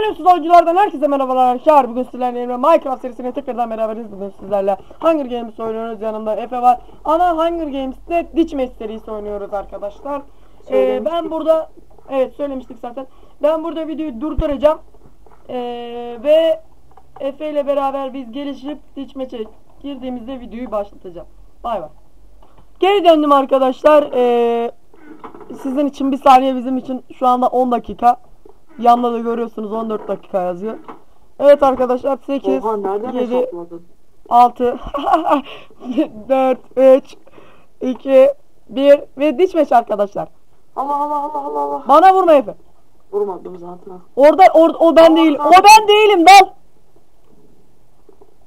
Ölümsüz oyunculardan herkese merhabalar arkadaşlar. Bugün sizlerle Minecraft serisine tekrardan beraberiz. Bugün sizlerle Hunger Games oynuyoruz. Yanımda Efe var. Ana Hunger Games'te Ditch serisi oynuyoruz arkadaşlar. Ee, ben burada evet söylemiştik zaten. Ben burada videoyu durduracağım. Ee, ve Efe ile beraber biz gelişip Ditch Match'e girdiğimizde videoyu başlatacağım. Bay bay. Geri döndüm arkadaşlar. Ee, sizin için bir saniye bizim için şu anda 10 dakika. Yanında da görüyorsunuz 14 dakika yazıyor. Evet arkadaşlar 8, Oha nereden 7, hesapladın? 6, 4, 3, 2, 1 ve diş meç arkadaşlar. Allah Allah Allah Allah Allah. Bana vurma Efe. Vurmadım zaten. Orada or, o ben değil. O ben değilim dal.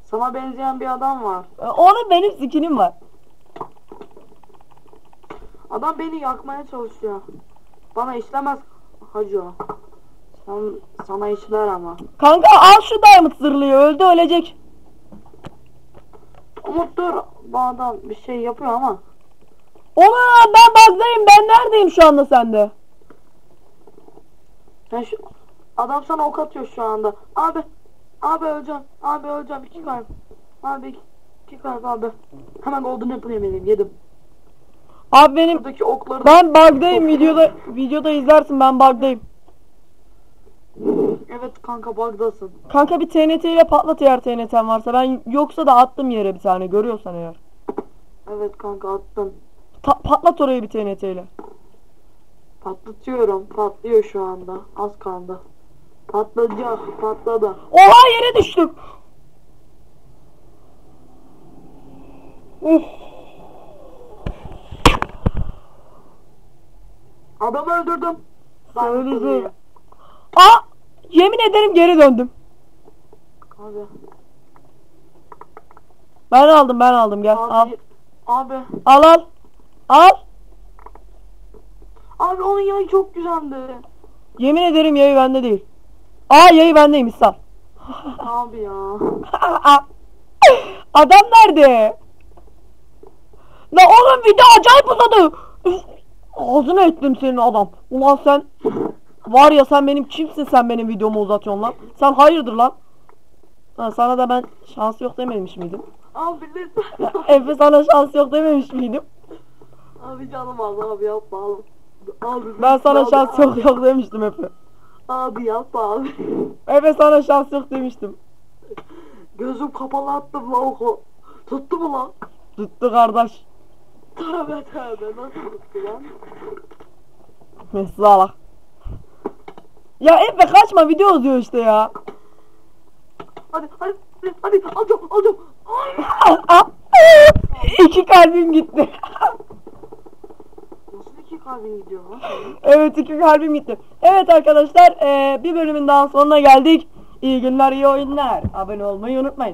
Sana benzeyen bir adam var. Ee, Onun benim skinim var. Adam beni yakmaya çalışıyor. Bana işlemez hacı o. Sen, sana işler ama. Kanka al şu diamond zırhlıyı öldü ölecek. Umut dur. Bu adam bir şey yapıyor ama. Ona ben bug'dayım ben neredeyim şu anda sende? Sen şu, adam sana ok atıyor şu anda. Abi. Abi öleceğim. Abi öleceğim. İki kalp. Abi iki, iki kalp abi. Hemen golden apple yemeliyim. Yedim. Abi benim Buradaki okları ben bug'dayım videoda videoda izlersin ben bug'dayım. Evet kanka bug'dasın. Kanka bir TNT ile patlat eğer TNT'm varsa. Ben yoksa da attım yere bir tane görüyorsan eğer. Evet kanka attım. Ta- patlat orayı bir TNT ile. Patlatıyorum. Patlıyor şu anda. Az kaldı. Patlayacak. Patladı. Oha yere düştük. Uf. Adamı öldürdüm. Söyledi. Aa! Yemin ederim geri döndüm. Abi. Ben aldım ben aldım gel al. Abi. Abi. Al al. Al. Abi onun yayı çok güzeldi. Yemin ederim yayı bende değil. Aa yayı bendeymiş sal. Abi ya. Adam nerede? La oğlum video acayip uzadı. Üf, Ağzına ettim senin adam. Ulan sen var ya sen benim kimsin sen benim videomu uzatıyorsun lan. Sen hayırdır lan? Ha, sana da ben şans yok dememiş miydim? Abi lütfen. Efe sana şans yok dememiş miydim? abi canım az abi yapma abi. Abi Ben sana abi, şans abi, yok yok demiştim Efe. Abi yapma abi. Efe sana şans yok demiştim. Gözüm kapalı attım lan oku. Tuttu mu lan? Tuttu kardeş. Tövbe tövbe nasıl tuttu lan? Mesut Allah. Ya Efe kaçma video uzuyor işte ya. Hadi hadi hadi alacağım alacağım. Ay. Ah, İki kalbim gitti. Nasıl iki kalbin gidiyor lan? evet iki kalbim gitti. Evet arkadaşlar eee, bir bölümün daha sonuna geldik. İyi günler iyi oyunlar. Abone olmayı unutmayın.